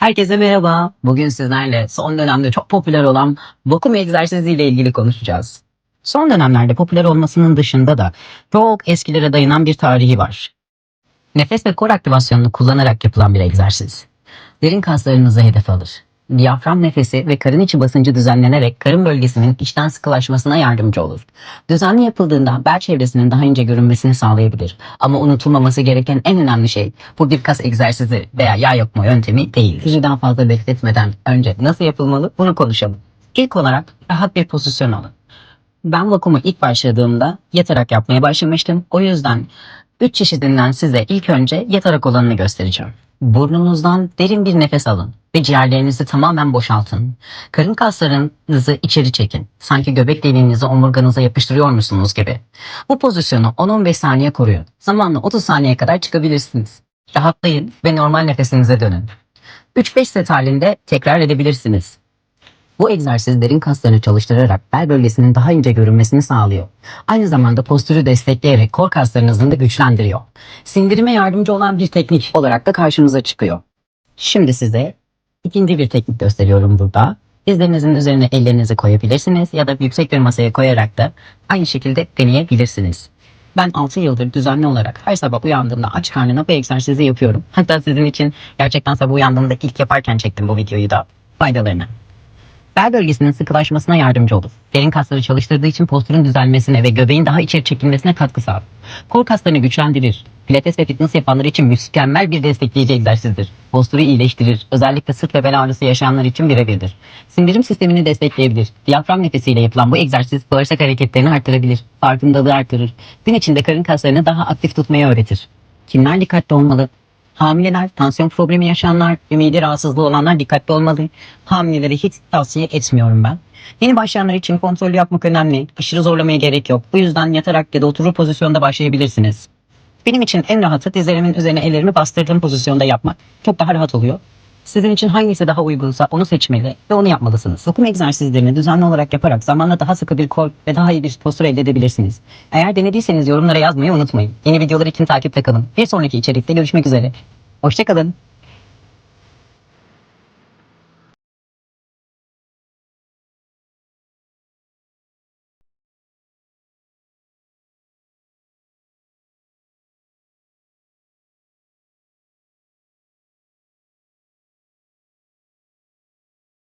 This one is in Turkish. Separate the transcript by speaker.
Speaker 1: Herkese merhaba. Bugün sizlerle son dönemde çok popüler olan vakum egzersizi ile ilgili konuşacağız. Son dönemlerde popüler olmasının dışında da çok eskilere dayanan bir tarihi var. Nefes ve kor aktivasyonunu kullanarak yapılan bir egzersiz. Derin kaslarınızı hedef alır. Diyafram nefesi ve karın içi basıncı düzenlenerek karın bölgesinin içten sıkılaşmasına yardımcı olur. Düzenli yapıldığında bel çevresinin daha ince görünmesini sağlayabilir. Ama unutulmaması gereken en önemli şey bu bir kas egzersizi veya yağ yakma yöntemi değil. Sizi daha fazla bekletmeden önce nasıl yapılmalı bunu konuşalım. İlk olarak rahat bir pozisyon alın. Ben vakumu ilk başladığımda yatarak yapmaya başlamıştım. O yüzden 3 çeşidinden size ilk önce yatarak olanını göstereceğim. Burnunuzdan derin bir nefes alın ve ciğerlerinizi tamamen boşaltın. Karın kaslarınızı içeri çekin. Sanki göbek deliğinizi omurganıza yapıştırıyor musunuz gibi. Bu pozisyonu 10-15 saniye koruyun. Zamanla 30 saniye kadar çıkabilirsiniz. Rahatlayın ve normal nefesinize dönün. 3-5 set halinde tekrar edebilirsiniz. Bu egzersiz derin kaslarını çalıştırarak bel bölgesinin daha ince görünmesini sağlıyor. Aynı zamanda postürü destekleyerek kor kaslarınızı da güçlendiriyor. Sindirime yardımcı olan bir teknik olarak da karşımıza çıkıyor. Şimdi size ikinci bir teknik gösteriyorum burada. Dizlerinizin üzerine ellerinizi koyabilirsiniz ya da yüksek bir masaya koyarak da aynı şekilde deneyebilirsiniz. Ben 6 yıldır düzenli olarak her sabah uyandığımda aç karnına bu egzersizi yapıyorum. Hatta sizin için gerçekten sabah uyandığımda ilk yaparken çektim bu videoyu da faydalarını. Bel bölgesinin sıkılaşmasına yardımcı olur. Derin kasları çalıştırdığı için postürün düzelmesine ve göbeğin daha içeri çekilmesine katkı sağlar. Kor kaslarını güçlendirir. Pilates ve fitness yapanlar için mükemmel bir destekleyici egzersizdir. Postürü iyileştirir. Özellikle sırt ve bel ağrısı yaşayanlar için birebirdir. Sindirim sistemini destekleyebilir. Diyafram nefesiyle yapılan bu egzersiz bağırsak hareketlerini artırabilir. Farkındalığı artırır. Gün içinde karın kaslarını daha aktif tutmayı öğretir. Kimler dikkatli olmalı? Hamileler, tansiyon problemi yaşayanlar ve mide rahatsızlığı olanlar dikkatli olmalı. Hamilelere hiç tavsiye etmiyorum ben. Yeni başlayanlar için kontrol yapmak önemli. Aşırı zorlamaya gerek yok. Bu yüzden yatarak ya da oturur pozisyonda başlayabilirsiniz. Benim için en rahatı dizlerimin üzerine ellerimi bastırdığım pozisyonda yapmak. Çok daha rahat oluyor. Sizin için hangisi daha uygunsa onu seçmeli ve onu yapmalısınız. Vakum egzersizlerini düzenli olarak yaparak zamanla daha sıkı bir kol ve daha iyi bir postür elde edebilirsiniz. Eğer denediyseniz yorumlara yazmayı unutmayın. Yeni videolar için takipte kalın. Bir sonraki içerikte görüşmek üzere. Hoşçakalın.